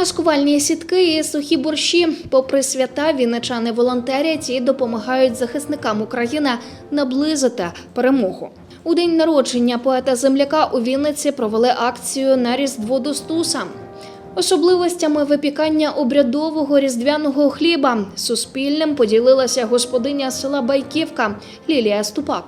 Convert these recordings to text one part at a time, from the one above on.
Маскувальні сітки і сухі борщі. Попри свята, вінничани волонтерять і допомагають захисникам України наблизити перемогу. У день народження поета земляка у Вінниці провели акцію на Різдво до Стуса. Особливостями випікання обрядового різдвяного хліба суспільним поділилася господиня села Байківка Лілія Ступак.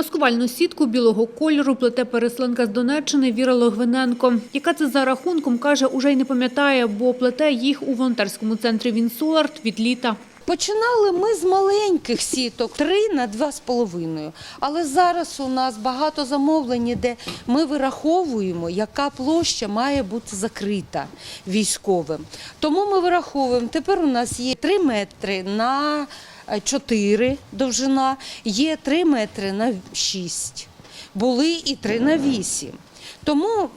Маскувальну сітку білого кольору плете переселенка з Донеччини Віра Логвиненко. Яка це за рахунком, каже, уже й не пам'ятає, бо плете їх у волонтерському центрі Вінсоларт від літа. Починали ми з маленьких сіток, три на два з половиною. Але зараз у нас багато замовлень, де ми вираховуємо, яка площа має бути закрита військовим. Тому ми вираховуємо. Тепер у нас є 3 метри на 4 довжина, є 3 метри на 6. Були і 3 на 8. Тому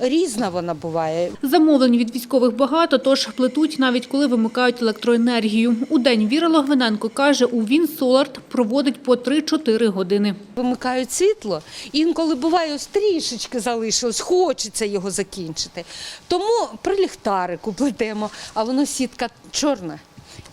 різна вона буває. Замовлень від військових багато, тож плетуть навіть коли вимикають електроенергію. У день Віра Логвиненко каже, у Вінсоларт проводить по 3-4 години. Вимикають світло, інколи буває ось трішечки залишилось, хочеться його закінчити. Тому при ліхтарику плетемо, а воно сітка чорна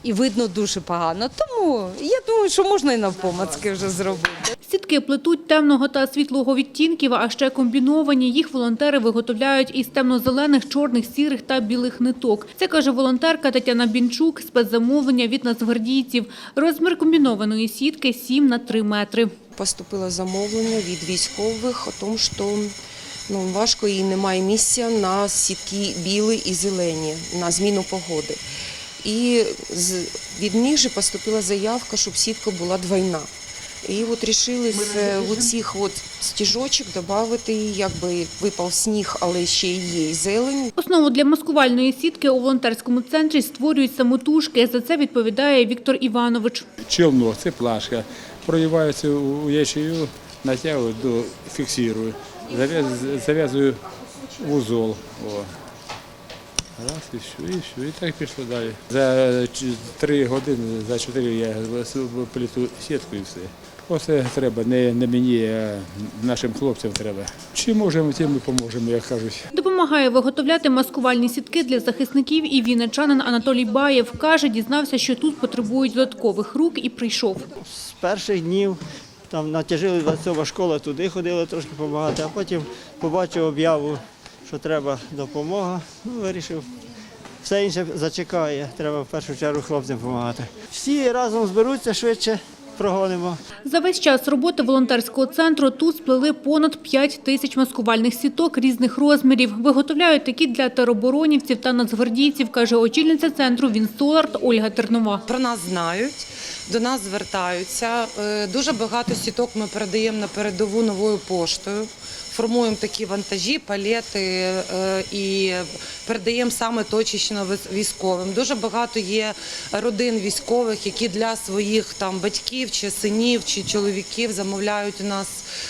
і видно дуже погано. Тому я думаю, що можна і навпомацки вже зробити. Сітки плетуть темного та світлого відтінків, а ще комбіновані. Їх волонтери виготовляють із темно-зелених, чорних, сірих та білих ниток. Це каже волонтерка Тетяна Бінчук, спецзамовлення від нацгвардійців. Розмір комбінованої сітки 7 на 3 метри. Поступило замовлення від військових о тому, що ну, важко і немає місця на сітки білі і зелені на зміну погоди. І з, від них же поступила заявка, щоб сітка була двойна. І от рішили з оцих от стіжочок додати, якби випав сніг, але ще й є зелень. Основу для маскувальної сітки у волонтерському центрі створюють самотужки. За це відповідає Віктор Іванович. челнок, це плашка. Проливаються у ячею, натягую, до, фіксую. Зав'яз- Зав'язую вузол. Раз, і все, і все. І так пішло далі. За три години, за чотири я пліту сітку і все. Оце треба не, не мені, а нашим хлопцям треба. Чи можемо, тим ми поможемо, як кажуть. Допомагає виготовляти маскувальні сітки для захисників і вінничанин Анатолій Баєв. Каже, дізнався, що тут потребують додаткових рук і прийшов. з перших днів там натяжили 27 школа, туди ходили трошки допомагати, а потім побачив об'яву, що треба допомога. Ну, вирішив. Все інше зачекає, треба в першу чергу хлопцям допомагати. Всі разом зберуться швидше, прогонимо. За весь час роботи волонтерського центру тут сплели понад 5 тисяч маскувальних сіток різних розмірів. Виготовляють такі для тероборонівців та нацгвардійців, каже очільниця центру Вінсоларт Ольга Тернова. Про нас знають, до нас звертаються. Е, Дуже багато сіток ми передаємо на передову новою поштою. Формуємо такі вантажі, палети е, і передаємо саме точечно військовим. Дуже багато є родин військових, які для своїх там батьків чи синів чи чоловіків замовляють у нас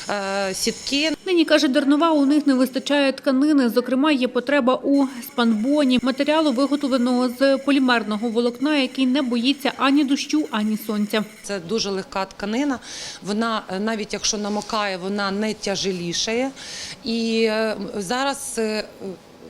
е, сітки. Нині, каже Дернова, у них не вистачає тканини. Зокрема, є потреба у спанбоні, матеріалу, виготовленого з полімерного волокна, який не боїться ані дощу, ані сонця. Це дуже легка тканина. Вона е, навіть якщо намокає, вона не тяжелішає. І е, зараз.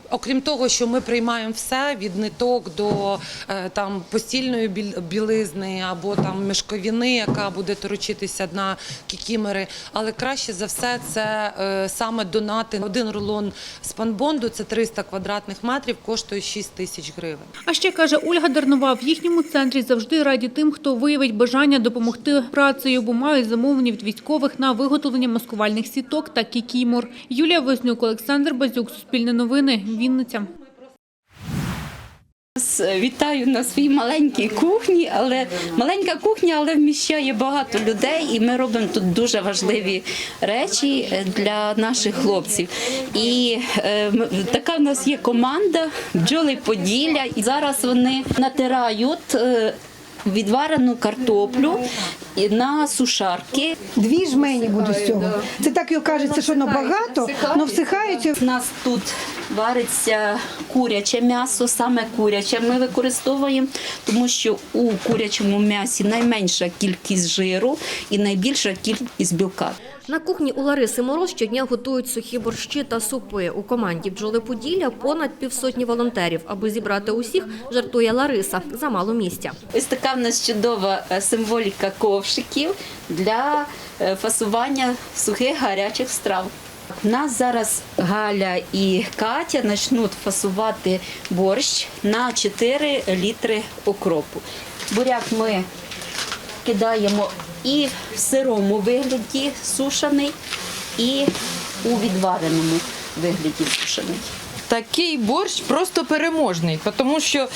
Окрім того, що ми приймаємо все від ниток до е, там постільної білизни або там мішковини, яка буде торочитися на кікімери. Але краще за все це е, саме донати. Один рулон спанбонду це 300 квадратних метрів, коштує 6 тисяч гривень. А ще каже Ольга Дернова, в їхньому центрі завжди раді тим, хто виявить бажання допомогти працею, бо мають замовлення від військових на виготовлення маскувальних сіток та кікімор. Юлія Вознюк, Олександр Базюк, Суспільне новини, Вінниця. Вітаю на своїй маленькій кухні, але маленька кухня, але вміщає багато людей, і ми робимо тут дуже важливі речі е, для наших хлопців. І е, така в нас є команда бджоли Поділля. І зараз вони натирають е, відварену картоплю. на сушарки. Дві жмені буду з цього. Це так і кажеться, що воно багато, але всихається. У нас тут вариться куряче м'ясо, саме куряче ми використовуємо, тому що у курячому м'ясі найменша кількість жиру і найбільша кількість білка. На кухні у Лариси Мороз щодня готують сухі борщі та супи. У команді бджоли Поділля понад півсотні волонтерів. Аби зібрати усіх, жартує Лариса за мало місця. Ось така в нас чудова е, символіка ковшиків для е, фасування сухих гарячих страв. У нас зараз Галя і Катя почнуть фасувати борщ на 4 літри окропу. Буряк ми кидаємо і в сирому вигляді сушений, і у відвареному вигляді сушений. Такий борщ просто переможний, тому що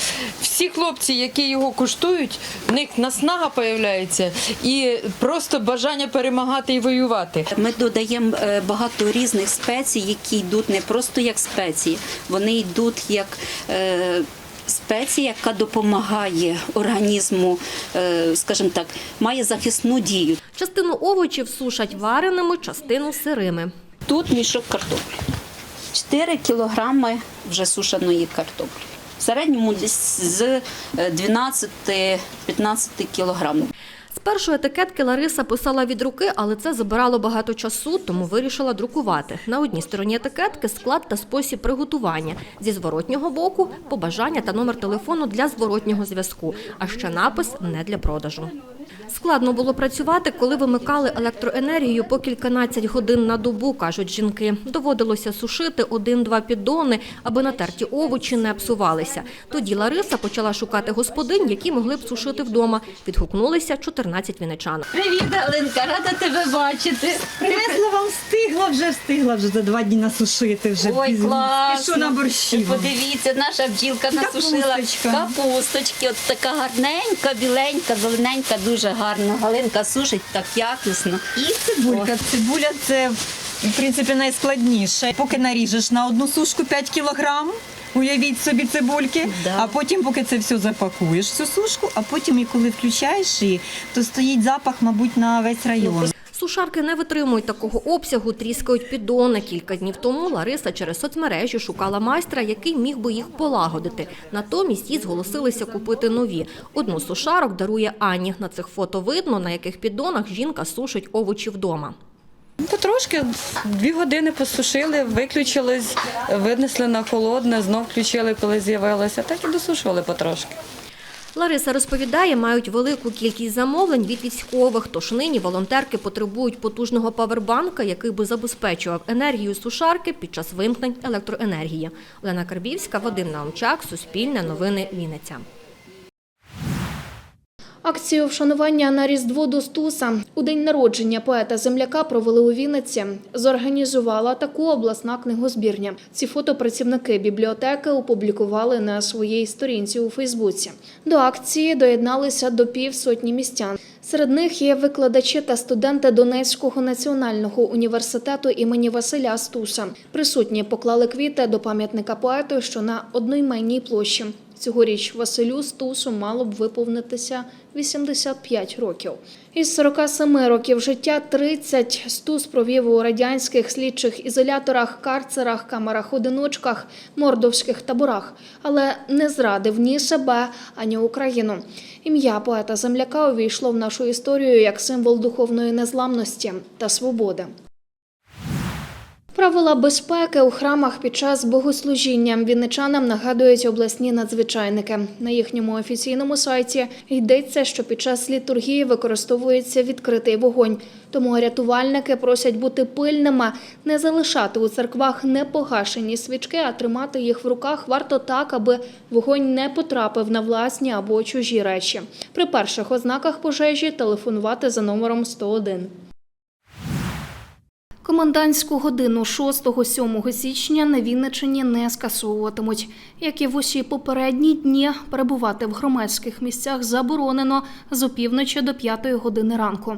всі хлопці, які його куштують, в них наснага появляється і просто бажання перемагати і воювати. Ми додаємо е, багато різних спецій, які йдуть не просто як спеції, вони йдуть як е, спеція, яка допомагає організму, е, скажімо так, має захисну дію. Частину овочів сушать вареними, частину сирими. Тут мішок картоплі. 4 кілограми вже сушеної картоплі. В середньому з е, 12-15 кілограмів. З першої етикетки Лариса писала від руки, але це забирало багато часу, тому вирішила друкувати. На одній стороні етикетки склад та спосіб приготування. Зі зворотнього боку побажання та номер телефону для зворотнього зв'язку, а ще напис не для продажу. Складно було працювати, коли вимикали електроенергію по кільканадцять годин на добу, кажуть жінки. Доводилося сушити один-два піддони, аби натерті овочі не псувалися. Тоді Лариса почала шукати господинь, які могли б сушити вдома. Відгукнулися 14 віничан. Привіт, Галинка, рада тебе бачити. Привезла вам встигла, вже встигла вже за два дні насушити. Вже Ой, класно. Пішу на борщі. Подивіться, наша бджілка насушила Капусточка. капусточки. От така гарненька, біленька, зелененька, дуже гарна. Галинка сушить так якісно. І цибулька. Цибуля це в принципі найскладніше. Поки наріжеш на одну сушку 5 кілограм. Уявіть собі цибульки, Да. а потім, поки це все запакуєш, цю сушку, а потім, і коли включаєш її, то стоїть запах, мабуть, на весь район. Сушарки не витримують такого обсягу, тріскають піддони. Кілька днів тому Лариса через соцмережі шукала майстра, який міг би їх полагодити. Натомість їй зголосилися купити нові. Одну сушарок дарує Ані. На цих фото видно, на яких піддонах жінка сушить овочі вдома. Потрошки дві години посушили, виключились, винесли на холодне, знов включили, коли з'явилося. Так і досушували потрошки. Лариса розповідає, мають велику кількість замовлень від військових, тож нині волонтерки потребують потужного павербанка, який би забезпечував енергію сушарки під час вимкнень електроенергії. Олена Карбівська, Вадим Наумчак, Суспільне новини Вінниця. Акцію вшанування на Різдво до Стуса у день народження поета-земляка провели у Вінниці. Зорганізувала таку обласна книгозбірня. Ці фото працівники бібліотеки опублікували на своїй сторінці у Фейсбуці. До акції доєдналися до півсотні містян. Серед них є викладачі та студенти Донецького національного університету імені Василя Стуса. Присутні поклали квіти до пам'ятника поету, що на одноіменній площі. Цьогоріч Василю Стусу мало б виповнитися 85 років. Із 47 років життя 30 Стус провів у радянських слідчих ізоляторах, карцерах, камерах-одиночках, мордовських таборах, але не зрадив ні себе, ані Україну. Ім'я поета-земляка увійшло в нашу історію як символ духовної незламності та свободи. Правила безпеки у храмах під час богослужіння вінничанам нагадують обласні надзвичайники. На їхньому офіційному сайті йдеться, що під час літургії використовується відкритий вогонь. Тому рятувальники просять бути пильними, не залишати у церквах непогашені свічки, а тримати їх в руках варто так, аби вогонь не потрапив на власні або чужі речі. При перших ознаках пожежі телефонувати за номером 101. Комендантську годину 6-7 січня на Вінничині не скасовуватимуть. Як і в усі попередні дні, перебувати в громадських місцях заборонено з опівночі до 5 години ранку.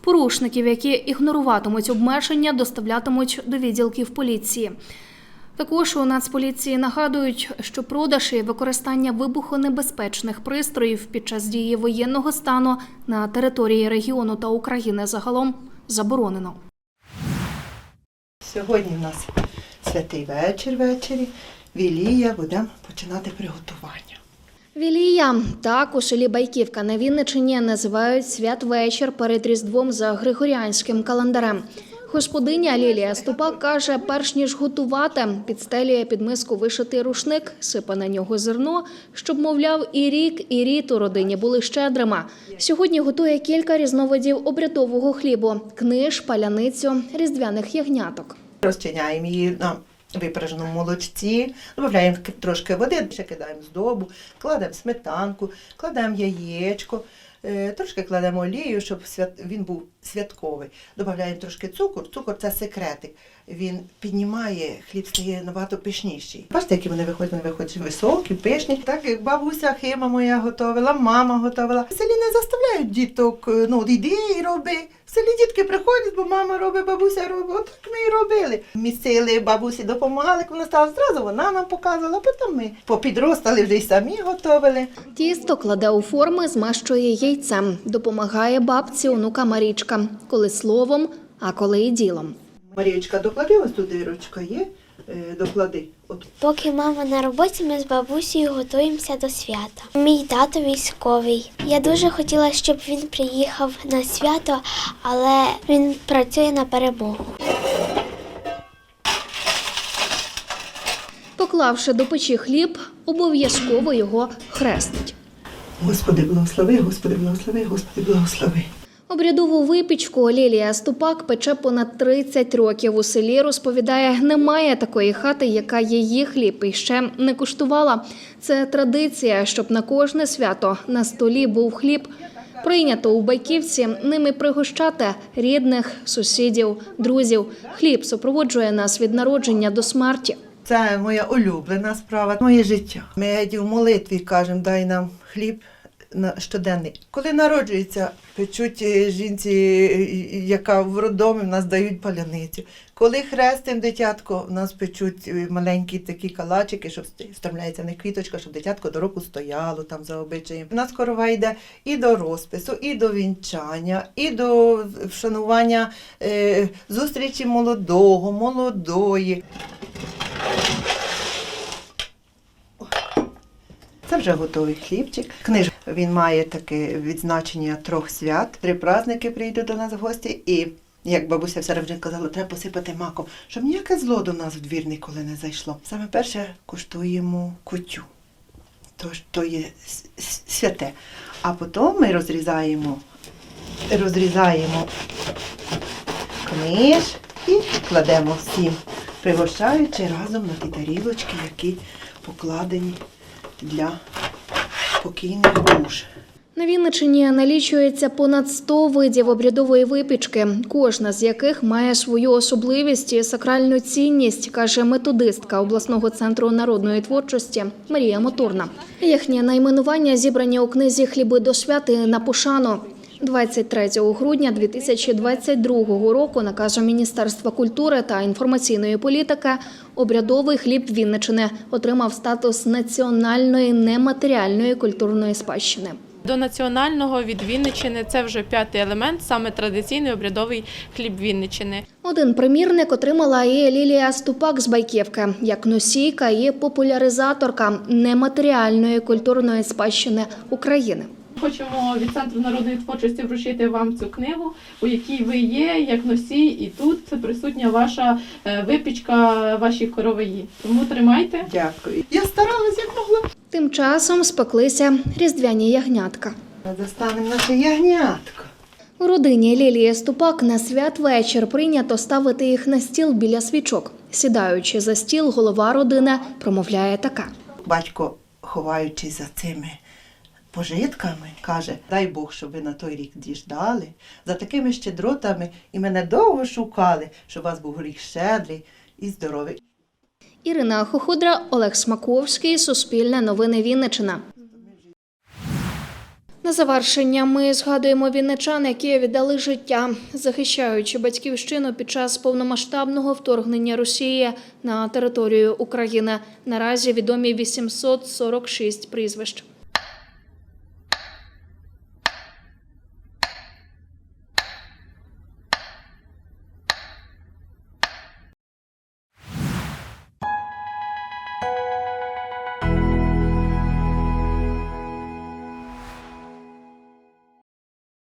Порушників, які ігноруватимуть обмеження, доставлятимуть до відділків поліції. Також у Нацполіції нагадують, що продаж і використання вибухонебезпечних пристроїв під час дії воєнного стану на території регіону та України загалом заборонено. Сьогодні в нас святий вечір ввечері. Вілія, будемо починати приготування. Вілія так у селі Байківка на Вінничині називають святвечір перед Різдвом за григоріанським календарем. Господиня Лілія Ступак каже, перш ніж готувати, підстелює під миску вишитий рушник, сипе на нього зерно, щоб, мовляв, і рік, і рід у родині були щедрими. Сьогодні готує кілька різновидів обрядового хлібу: книж, паляницю, різдвяних ягняток. Розчиняємо її на випраженому молочці, додаємо трошки води, ще кидаємо здобу, кладемо сметанку, кладемо яєчко, е, трошки кладемо олію, щоб він був святковий. Додаємо трошки цукор. Цукор це секретик. Він піднімає, хліб стає набагато пишніший. Бачите, які вони виходять, вони виходять високі, пишні. Так як бабуся Хима моя готувала, мама готувала. В селі не заставляють діток, е, ну іди і роби. В селі дітки приходять, бо мама робить, бабуся робить. От так ми і робили. Місцили бабусі допомагали, коли вона стала зразу, вона нам показувала, потім ми попідростали вже й самі готували. Тісто кладе у форми, змащує яйцем. Допомагає бабці онука Марічка, коли словом, а коли і ділом. Марічка, доклади ось тут дирочка є, доклади. От Поки мама на роботі, ми з бабусею готуємося до свята. Мій тато військовий. Я дуже хотіла, щоб він приїхав на свято, але він працює на перемогу. Поклавши до печі хліб, обов'язково його хрестить. Господи, благослови, Господи, благослови, Господи, благослови. Обрядову випічку Лілія Ступак пече понад 30 років у селі. Розповідає, немає такої хати, яка її хліб і ще не куштувала. Це традиція, щоб на кожне свято на столі був хліб. Прийнято у Байківці ними пригощати рідних, сусідів, друзів. Хліб супроводжує нас від народження до смерті. Це моя улюблена справа, моє життя. Ми в молитві кажемо, дай нам хліб на щоденний. Коли народжується, печуть е, жінці, е, яка в роддомі, в нас дають паляницю. Коли хрестим дитятко, в нас печуть е, маленькі такі калачики, щоб ст- вставляється не квіточка, щоб дитятко до року стояло там за обичаєм. У нас корова йде і до розпису, і до вінчання, і до вшанування е, зустрічі молодого, молодої. Це вже готовий хлібчик. Книж він має таке відзначення трьох свят. Три праздники прийдуть до нас в гості, і як бабуся все завжди казала, треба посипати маком, щоб ніяке зло до нас в двір ніколи не зайшло. Саме перше куштуємо кутю. Тож то є святе. А потім ми розрізаємо, розрізаємо книж і кладемо всім, пригощаючи разом на ті тарілочки, які покладені для покійних душ. На Вінничині налічується понад 100 видів обрядової випічки, кожна з яких має свою особливість і сакральну цінність, каже методистка обласного центру народної творчості Марія Моторна. Їхнє найменування зібрані у книзі Хліби до святи на пошану. 23 грудня 2022 року наказом Міністерства культури та інформаційної політики обрядовий хліб Вінничини отримав статус національної нематеріальної культурної спадщини. До національного від Вінниччини це вже п'ятий елемент, саме традиційний обрядовий хліб Вінниччини. Один примірник отримала і Лілія Ступак з Байківки як носійка і популяризаторка нематеріальної культурної спадщини України. Хочемо від центру народної творчості вручити вам цю книгу, у якій ви є як носій, і тут присутня ваша е, випічка, ваші короваї. Тому тримайте. Дякую. Я старалась як могла. Тим часом спеклися різдвяні ягнятка. Достанемо наше ягнятко. У родині Лілії Ступак на святвечір прийнято ставити їх на стіл біля свічок. Сідаючи за стіл, голова родини промовляє така. Батько, ховаючись за цими пожитками, каже: дай Бог, щоб ви на той рік діждали, за такими щедротами і мене довго шукали, щоб у вас був рік щедрий і здоровий. Ірина Хоходра, Олег Смаковський, Суспільне новини Вінниччина. На завершення ми згадуємо вінничан, які віддали життя, захищаючи батьківщину під час повномасштабного вторгнення Росії на територію України. Наразі відомі 846 прізвищ.